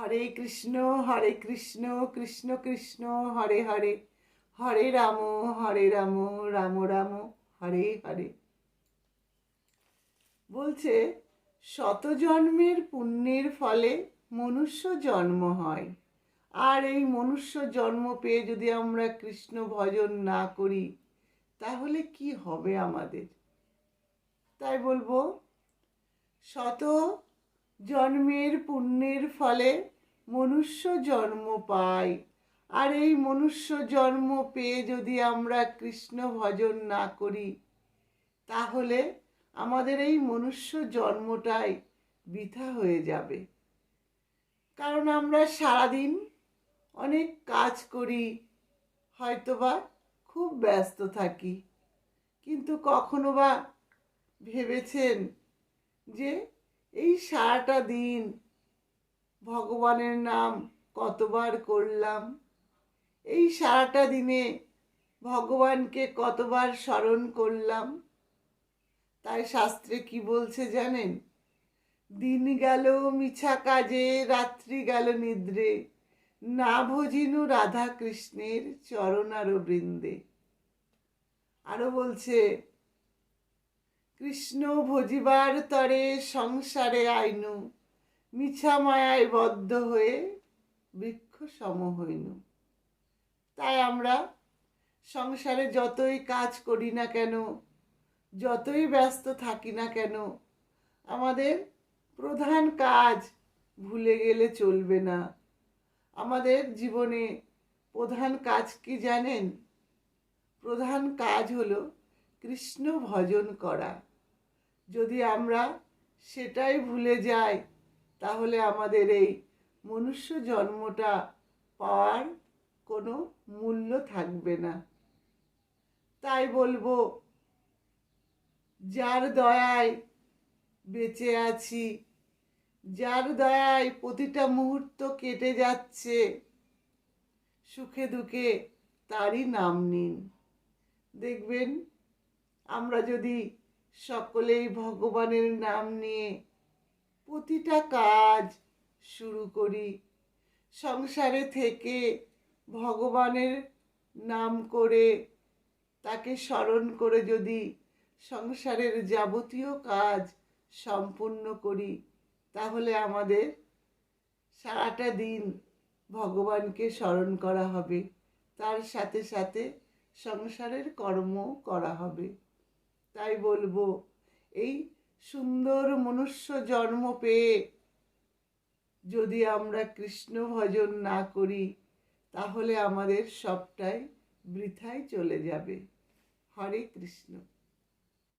হরে কৃষ্ণ হরে কৃষ্ণ কৃষ্ণ কৃষ্ণ, হরে হরে। হরে রাম হরে রাম রাম রাম, হরে হরে। বলছে শত জন্মের পুণ্যের ফলে মনুষ্য জন্ম হয়। আর এই মনুষ্য জন্ম পেয়ে যদি আমরা কৃষ্ণ ভজন না করি, তাহলে কি হবে আমাদের? তাই বলব, শত জন্মের পুণ্যের ফলে মনুষ্য জন্ম পাই আর এই মনুষ্য জন্ম পেয়ে যদি আমরা কৃষ্ণ ভজন না করি, তাহলে আমাদের এই মনুষ্য জন্মটাই বৃথা হয়ে যাবে। কারণ আমরা সারাদিন অনেক কাজ করি, হয়তোবা খুব ব্যস্ত থাকি। কিন্তু কখনো বা ভেবেছেন যে এই সারাটা দিন ভগবানের নাম কতবার করলাম। এই সারাটা দিনে ভগবানকে কতবার স্মরণ করলাম। তাই শাস্ত্রে কি বলছে জানেন? দিন গেল মিছা কাজে, রাত্রি গেল নিদ্রে। না ভজিনু রাধা কৃষ্ণের চরণার বৃন্দে আরও বলছে কৃষ্ণ ভজিবার তরে সংসারে আইনু, মিছা মায়ায় বদ্ধ হয়ে বৃক্ষ সম হইনু। তাই আমরা সংসারে যতই কাজ করি না কেন, যতই ব্যস্ত থাকি না কেন, আমাদের প্রধান কাজ ভুলে গেলে চলবে না। আমাদের জীবনে প্রধান কাজ কি জানেন? প্রধান কাজ হলো কৃষ্ণ ভজন করা। যদি আমরা সেটাই ভুলে যাই, তাহলে আমাদের এই মনুষ্য জন্মটা পাওয়ার কোনো মূল্য থাকবে না। তাই বলব, যার দয়ায় বেঁচে আছি, যার দয়ায় প্রতিটা মুহূর্ত কেটে যাচ্ছে, সুখে দুঃখে তারই নাম নিন। দেখবেন, আমরা যদি সকলেই ভগবানের নাম নিয়ে প্রতিটা কাজ শুরু করি। সংসারে থেকে ভগবানের নাম করে তাকে স্মরণ করে যদি সংসারের যাবতীয় কাজ সম্পূর্ণ করি, তাহলে আমাদের সারাটা দিন ভগবানকে স্মরণ করা হবে। তার সাথে সাথে সংসারের কর্ম করা হবে। তাই বলব, এই সুন্দর মনুষ্য জন্ম পেয়ে যদি আমরা কৃষ্ণ ভজন না করি, তাহলে আমাদের সবটাই বৃথায় চলে যাবে। হরে কৃষ্ণ।